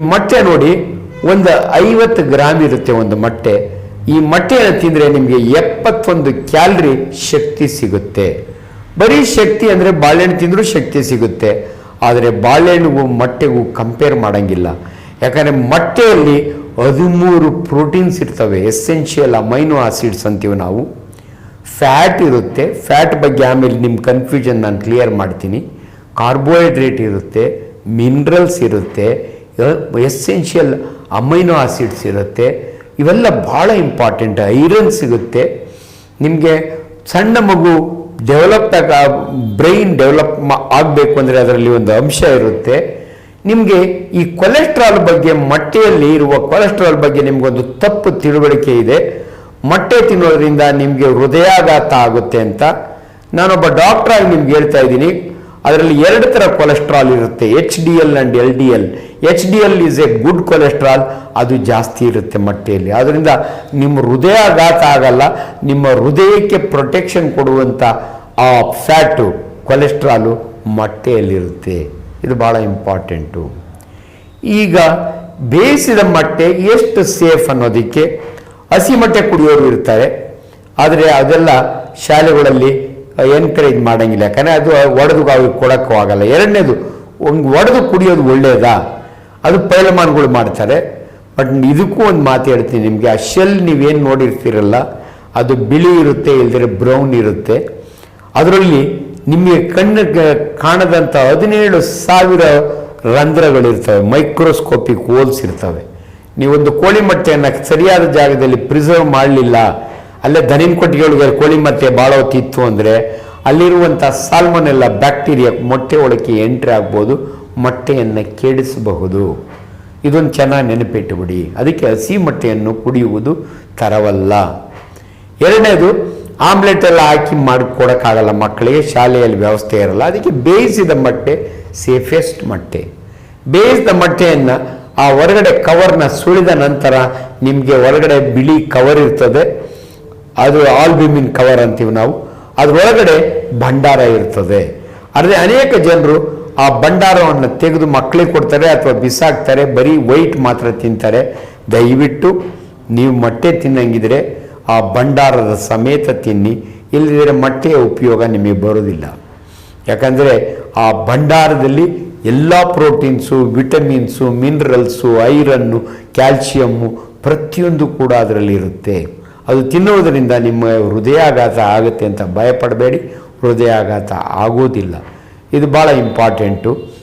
ಮೊಟ್ಟೆ ನೋಡಿ, ಒಂದು ಐವತ್ತು ಗ್ರಾಮ್ ಇರುತ್ತೆ ಒಂದು ಮೊಟ್ಟೆ. ಈ ಮೊಟ್ಟೆಯನ್ನು ತಿಂದರೆ ನಿಮಗೆ ಎಪ್ಪತ್ತೊಂದು ಕ್ಯಾಲರಿ ಶಕ್ತಿ ಸಿಗುತ್ತೆ. ಬರೀ ಶಕ್ತಿ ಅಂದರೆ ಬಾಳೆಹಣ್ಣು ತಿಂದರೂ ಶಕ್ತಿ ಸಿಗುತ್ತೆ. ಆದರೆ ಬಾಳೆಹಣ್ಣಿಗೂ ಮೊಟ್ಟೆಗೂ ಕಂಪೇರ್ ಮಾಡೋಂಗಿಲ್ಲ. ಯಾಕಂದರೆ ಮೊಟ್ಟೆಯಲ್ಲಿ ಹದಿಮೂರು ಪ್ರೋಟೀನ್ಸ್ ಇರ್ತವೆ ಎಸೆನ್ಷಿಯಲ್ ಅಮೈನೋ ಆಸಿಡ್ಸ್ ಅಂತೀವಿ ನಾವು. ಫ್ಯಾಟ್ ಇರುತ್ತೆ. ಫ್ಯಾಟ್ ಬಗ್ಗೆ ಆಮೇಲೆ ನಿಮ್ಮ ಕನ್ಫ್ಯೂಷನ್ ನಾನು ಕ್ಲಿಯರ್ ಮಾಡ್ತೀನಿ. ಕಾರ್ಬೋಹೈಡ್ರೇಟ್ ಇರುತ್ತೆ ಮಿನರಲ್ಸ್ ಇರುತ್ತೆ ಎಸೆನ್ಷಿಯಲ್ ಅಮೈನೋ ಆಸಿಡ್ಸ್ ಇರುತ್ತೆ. ಇವೆಲ್ಲ ಭಾಳ ಇಂಪಾರ್ಟೆಂಟ್ ಐರನ್ ಸಿಗುತ್ತೆ. ನಿಮಗೆ ಸಣ್ಣ ಮಗು ಡೆವಲಪ್ ಬ್ರೈನ್ ಡೆವಲಪ್ ಆಗಬೇಕು ಅಂದರೆ ಅದರಲ್ಲಿ ಒಂದು ಅಂಶ ಇರುತ್ತೆ. ನಿಮಗೆ ಈ ಕೊಲೆಸ್ಟ್ರಾಲ್ ಬಗ್ಗೆ ಮೊಟ್ಟೆಯಲ್ಲಿ ಇರುವ ಕೊಲೆಸ್ಟ್ರಾಲ್ ಬಗ್ಗೆ ನಿಮಗೊಂದು ತಪ್ಪು ತಿಳುವಳಿಕೆ ಇದೆ. ಮೊಟ್ಟೆ ತಿನ್ನೋದ್ರಿಂದ ನಿಮಗೆ ಹೃದಯಾಘಾತ ಆಗುತ್ತೆ ಅಂತ ನಾನೊಬ್ಬ ಡಾಕ್ಟ್ರಾಗಿ ನಿಮ್ಗೆ ಹೇಳ್ತಾ ಇದ್ದೀನಿ. ಅದರಲ್ಲಿ ಎರಡು ಥರ ಕೊಲೆಸ್ಟ್ರಾಲ್ ಇರುತ್ತೆ H D L and L D L H D L is a good cholesterol ಅದು ಜಾಸ್ತಿ ಇರುತ್ತೆ ಮೊಟ್ಟೆಯಲ್ಲಿ. ಅದರಿಂದ ನಿಮ್ಮ ಹೃದಯಾಘಾತ ಆಗಲ್ಲ, ನಿಮ್ಮ ಹೃದಯಕ್ಕೆ ಪ್ರೊಟೆಕ್ಷನ್ ಕೊಡುವಂಥ ಆ ಫ್ಯಾಟು ಕೊಲೆಸ್ಟ್ರಾಲು ಮೊಟ್ಟೆಯಲ್ಲಿರುತ್ತೆ. ಇದು ಭಾಳ ಇಂಪಾರ್ಟೆಂಟು ಈಗ ಬೇಯಿಸಿದ ಮೊಟ್ಟೆ ಎಷ್ಟು ಸೇಫ್ ಅನ್ನೋದಕ್ಕೆ ಹಸಿ ಮೊಟ್ಟೆ ಕುಡಿಯೋರು ಇರ್ತಾರೆ. ಆದರೆ ಅದೆಲ್ಲ ಶಾಲೆಗಳಲ್ಲಿ ಎನ್ಕರೇಜ್ ಮಾಡೋಂಗಿಲ್ಲ. ಯಾಕಂದರೆ ಅದು ಒಡೆದು ಅವ್ರಿಗೆ ಕೊಡೋಕ್ಕೂ ಆಗಲ್ಲ. ಎರಡನೇದು, ಒಂದು ಒಡೆದು ಕುಡಿಯೋದು ಒಳ್ಳೆಯದಾ ಅದು ಪೈಲಮಾನ್ಗಳು ಮಾಡ್ತಾರೆ. ಬಟ್ ಇದಕ್ಕೂ ಒಂದು ಮಾತು ಹೇಳ್ತೀನಿ ನಿಮಗೆ. ಆ ಶೆಲ್ ನೀವೇನು ನೋಡಿರ್ತೀರಲ್ಲ, ಅದು ಬಿಳಿ ಇರುತ್ತೆ ಇಲ್ದಿರೆ ಬ್ರೌನ್ ಇರುತ್ತೆ. ಅದರಲ್ಲಿ ನಿಮಗೆ ಕಣ್ಣಿಗೆ ಕಾಣದಂಥ ಹದಿನೇಳು ಸಾವಿರ ರಂಧ್ರಗಳಿರ್ತವೆ. ಮೈಕ್ರೋಸ್ಕೋಪಿಕ್ ಹೋಲ್ಸ್ ಇರ್ತವೆ. ನೀವೊಂದು ಕೋಳಿ ಮೊಟ್ಟೆಯನ್ನು ಸರಿಯಾದ ಜಾಗದಲ್ಲಿ ಪ್ರಿಸರ್ವ್ ಮಾಡಲಿಲ್ಲ ಅಲ್ಲೇ ದನಿನ ಕೊಟ್ಟಿಗೆಗಳಿಗೆ ಕೋಳಿ ಮತ್ತೆ ಭಾಳ ಹೊತ್ತಿತ್ತು ಅಂದರೆ ಅಲ್ಲಿರುವಂಥ ಸಾಲ್ಮನೆಲ್ಲ ಬ್ಯಾಕ್ಟೀರಿಯಾ ಮೊಟ್ಟೆ ಒಳಕ್ಕೆ ಎಂಟ್ರಿ ಆಗ್ಬೋದು, ಮೊಟ್ಟೆಯನ್ನು ಕೆಡಿಸಬಹುದು. ಇದೊಂದು ಚೆನ್ನಾಗಿ ನೆನಪಿಟ್ಟುಬಿಡಿ ಅದಕ್ಕೆ ಹಸಿ ಮೊಟ್ಟೆಯನ್ನು ಕುಡಿಯುವುದು ತರವಲ್ಲ. ಎರಡನೇದು, ಆಮ್ಲೆಟ್ ಎಲ್ಲ ಹಾಕಿ ಮಾಡಿಕೊಡೋಕ್ಕಾಗಲ್ಲ ಮಕ್ಕಳಿಗೆ, ಶಾಲೆಯಲ್ಲಿ ವ್ಯವಸ್ಥೆ ಇರಲ್ಲ. ಅದಕ್ಕೆ ಬೇಯಿಸಿದ ಮೊಟ್ಟೆ, ಸೇಫೆಸ್ಟ್ ಮೊಟ್ಟೆ. ಬೇಯಿಸಿದ ಮೊಟ್ಟೆಯನ್ನು ಆ ಹೊರಗಡೆ ಕವರ್ನ ಸುಳಿದ ನಂತರ ನಿಮಗೆ ಹೊರಗಡೆ ಬಿಳಿ ಕವರ್ ಇರ್ತದೆ. ಅದು ಆಲ್ಬ್ಯೂಮಿನ್ ಕವರ್ ಅಂತೀವಿ ನಾವು. ಅದರೊಳಗಡೆ ಭಂಡಾರ ಇರ್ತದೆ. ಆದರೆ ಅನೇಕ ಜನರು ಆ ಭಂಡಾರವನ್ನು ತೆಗೆದು ಮಕ್ಕಳಿಗೆ ಕೊಡ್ತಾರೆ ಅಥವಾ ಬಿಸಾಕ್ತಾರೆ, ಬರೀ ವೈಟ್ ಮಾತ್ರ ತಿಂತಾರೆ. ದಯವಿಟ್ಟು ನೀವು ಮೊಟ್ಟೆ ತಿನ್ನಂಗಿದ್ರೆ ಆ ಭಂಡಾರದ ಸಮೇತ ತಿನ್ನಿ. ಇಲ್ಲದಿದ್ದರೆ ಮೊಟ್ಟೆಯ ಉಪಯೋಗ ನಿಮಗೆ ಬರೋದಿಲ್ಲ. ಯಾಕಂದರೆ ಆ ಭಂಡಾರದಲ್ಲಿ ಎಲ್ಲ proteins, vitamins, minerals, iron calcium ಪ್ರತಿಯೊಂದು ಕೂಡ ಅದರಲ್ಲಿ ಇರುತ್ತೆ ಅದು ತಿನ್ನುವುದರಿಂದ ನಿಮ್ಮ ಹೃದಯಾಘಾತ ಆಗುತ್ತೆ ಅಂತ ಭಯಪಡಬೇಡಿ. ಹೃದಯಾಘಾತ ಆಗೋದಿಲ್ಲ ಇದು ಭಾಳ ಇಂಪಾರ್ಟೆಂಟು